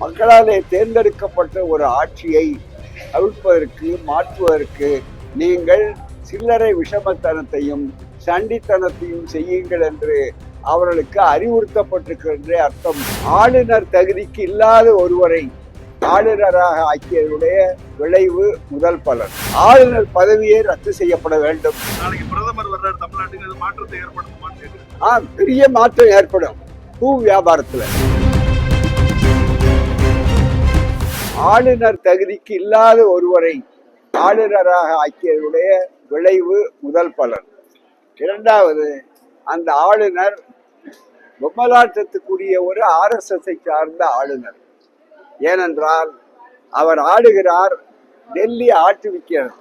மக்களாலே தேர்ந்தெடுக்கப்பட்ட ஒரு ஆட்சியை அவிழ்ப்பதற்கு மாற்றுவதற்கு நீங்கள் சில்லறை விஷமத்தனத்தையும் சண்டித்தனத்தையும் செய்யுங்கள் என்று அவர்களுக்கு அறிவுறுத்தப்பட்டிருக்கின்ற அர்த்தம். ஆளுநர் தகுதிக்கு இல்லாத ஒருவரை ஆளுநராக ஆக்கியதுடைய விளைவு முதல் பலன். ஆளுநர் பதவியே ரத்து செய்யப்பட வேண்டும். ஆ பெரிய மாற்றம் ஏற்படும். பூ வியாபாரத்துல. ஆளுநர் தகுதிக்கு இல்லாத ஒருவரை ஆளுநராக ஆக்கியதுடைய விளைவு முதல் பலன். இரண்டாவது அந்த ஆளுநர் பொம்மலாட்டத்துக்குரிய ஒரு ஆர்எஸ்எஸ்ஐ சார்ந்த ஆளுநர். ஏனென்றால் அவர் ஆடுகிறார் டெல்லி ஆட்டுவிக்கிறது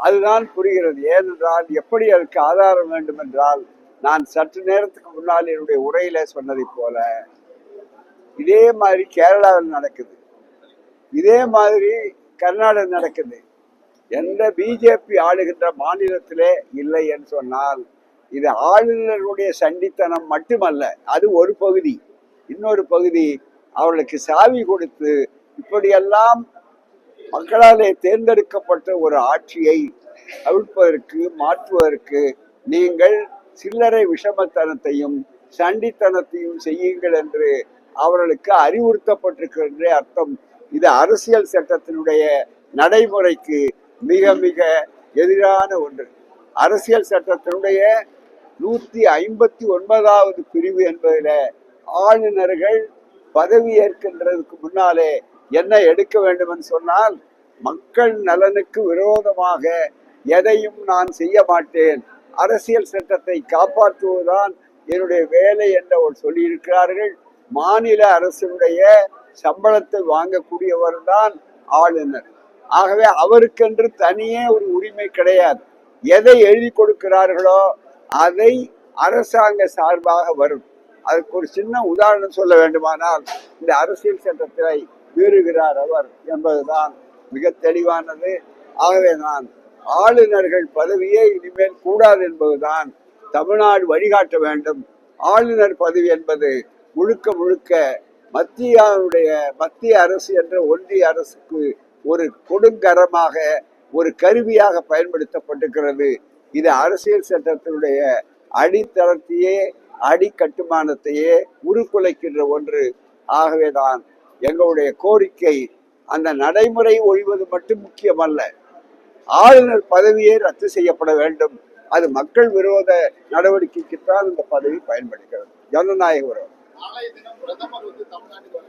அதுதான் புரிகிறது. ஏனென்றால் எப்படி அதுக்கு ஆதாரம் வேண்டும் என்றால் நான் சற்று நேரத்துக்கு முன்னால் என்னுடைய உரையில சொன்னதைப் போல இதே மாதிரி கேரளாவில் நடக்குது. இதே மாதிரி கர்நாடகம் நடக்குது. எந்த பிஜேபி ஆளுகின்ற மாநிலத்திலே இல்லை என்று சொன்னால் இது ஆளுநருடைய சண்டித்தனம் மட்டுமல்ல அது ஒரு பகுதி. இன்னொரு பகுதி அவர்களுக்கு சாவி கொடுத்து இப்படியெல்லாம் மக்களாலே தேர்ந்தெடுக்கப்பட்ட ஒரு ஆட்சியை அவிழ்ப்பதற்கு மாற்றுவதற்கு நீங்கள் சில்லறை விஷமத்தனத்தையும் சண்டித்தனத்தையும் செய்யுங்கள் என்று அவர்களுக்கு அறிவுறுத்தப்பட்டிருக்கின்ற அர்த்தம். இது அரசியல் சட்டத்தினுடைய நடைமுறைக்கு மிக மிக எதிரான ஒன்று. அரசியல் சட்டத்தினுடைய நூத்தி ஐம்பத்தி ஒன்பதாவது பிரிவு என்பதில் ஆளுநர்கள் பதவி ஏற்கின்றதுக்கு முன்னாலே என்ன எடுக்க வேண்டும் என்று சொன்னால் மக்கள் நலனுக்கு விரோதமாக எதையும் நான் செய்ய மாட்டேன். அரசியல் சட்டத்தை காப்பாற்றுவதுதான் என்னுடைய வேலை என்று சொல்லியிருக்கிறார்கள். மாநில அரசுடைய சம்பளத்தை வாங்கக்கூடியவர் தான் ஆளுநர். ஆகவே அவருக்கென்று தனியே ஒரு உரிமை கிடையாது. எதை எழுதி கொடுக்கிறார்களோ அதை அரசாங்க சார்பாக வரும். அதுக்கு ஒரு சின்ன உதாரணம் சொல்ல வேண்டுமானால் இந்த அரசியல் சட்டத்தை மீறுகிறார் அவர் என்பதுதான் மிக தெளிவானது. ஆகவே நான் ஆளுநர்கள் பதவியே இனிமேல் கூடாது என்பதுதான் தமிழ்நாடு வழிகாட்ட வேண்டும். ஆளுநர் பதவி என்பது முழுக்க முழுக்க மத்தியாவுடைய மத்திய அரசு என்ற ஒன்றிய அரசுக்கு ஒரு கொடுங்கரமாக ஒரு கருவியாக பயன்படுத்தப்பட்டிருக்கிறது. இது அரசியல் சட்டத்தினுடைய அடித்தளத்தையே அடிக்கட்டுமானத்தையே உருக்குலைக்கின்ற ஒன்று. ஆகவேதான் எங்களுடைய கோரிக்கை அந்த நடைமுறை ஒழிவது மட்டும் முக்கியமல்ல. ஆளுநர் பதவியே ரத்து செய்யப்பட வேண்டும். அது மக்கள் விரோத நடவடிக்கைக்குத்தான் இந்த பதவி பயன்படுகிறது. ஜனநாயக உறவு. நாளைய தினம் பிரதமர் வந்து தமிழ்நாட்டுக்கு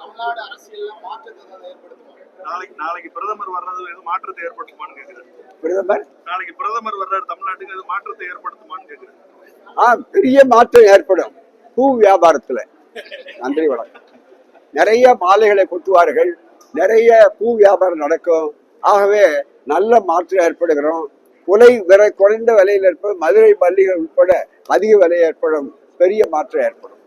தமிழ்நாடு அரசியல்ல மாற்றத்தை தான் ஏற்படுத்துவாங்க நாளைக்கு நாளைக்கு பிரதமர் வர்றது எது மாற்றத்தை ஏற்படுத்துமான்னு கேக்குறேன். பிரதமர்? நாளைக்கு பிரதமர் வர்றாரு தமிழ்நாட்டுக்கு அது மாற்றத்தை ஏற்படுத்துமான்னு கேக்குறேன். ஆ பெரிய மாற்றம் ஏற்படும். பூ வியாபாரத்துல. நன்றி வணக்கம். நிறைய மாலைகளை கொட்டுவார்கள். நிறைய பூ வியாபாரம் நடக்கும். ஆகவே நல்ல மாற்றம் ஏற்படுகிறோம். குலை விலை குறைந்த விலையில் இருப்பது மதுரை மல்லிகள் உட்பட அதிக விலை ஏற்படும். பெரிய மாற்றம் ஏற்படும்.